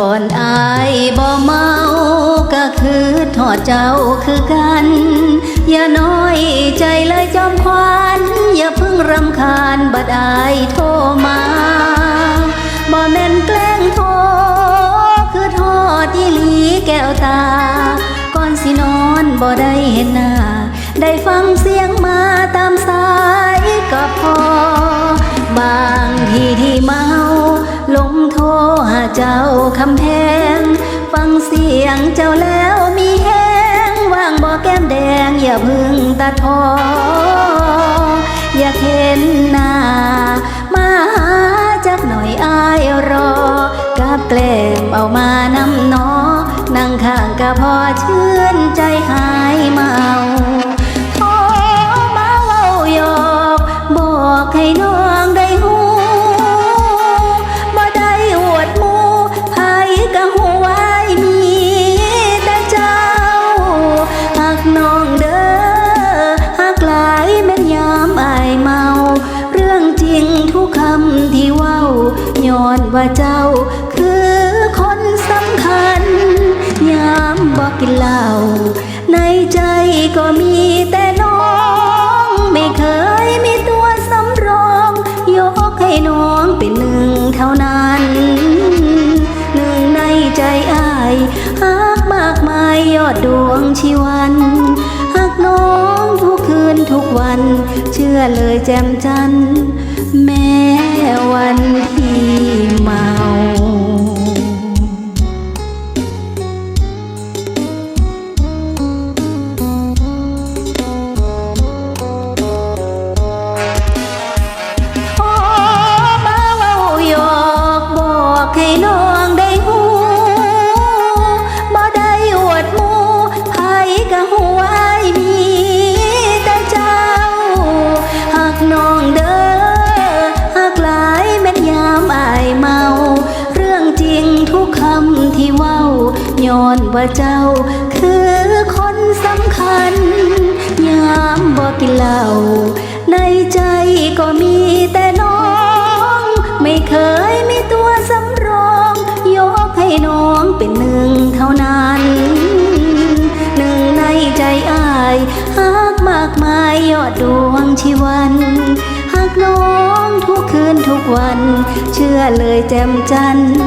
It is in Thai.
่อนอายบ่เมาก็คือทอดเจ้าคือกัน อย่าน้อยใจเลยจอมควันอย่าพิ่งรำคาญบัดอายโทรมาบ่แม่นแกล้งโทรคือทอดอีหลีแก้วตา ก่อนสินอนบ่ได้เห็นหน้า ได้ฟังเสียงมาตามสายก็พอ บางทีที่เมาลงโทรหาเจ้า คำแพง ฟังเสียงเจ้าแล้วมีแห้งว่างบ่แก้มแดง อย่าพึ่งตาทอ อย่าเห็นหน้า มาหาจักหน่อยอายรอ กับแกล้มเอามานำนอ นั่งข้างก็พอชื่นใจหายเมาทรมาเว้าหยอก บอกให้น้อ อนว่าเจ้า คือคนสำคัญ ยามบอกกินเหล้าในใจก็มีแต่น้อง ไม่เคยมีตัวสำรอง ยกให้น้องเป็นหนึ่งเท่านั้น หนึ่งในใจอายหักมากมายยอดดวงชีวันหักน้องทุกคืนทุกวัน เชื่อเลยแจ่มจันทร์ แม้วันที่มา ว่าเจ้า คือคนสำคัญ ยามบอกกินเหล้าในใจก็มีแต่น้อง ไม่เคยมีตัวสำรอง ยกให้น้องเป็นหนึ่งเท่านั้น หนึ่งในใจอายหักมากมายยอดดวงชีวันหักน้องทุกคืนทุกวัน เชื่อเลยแจ่มจันทร์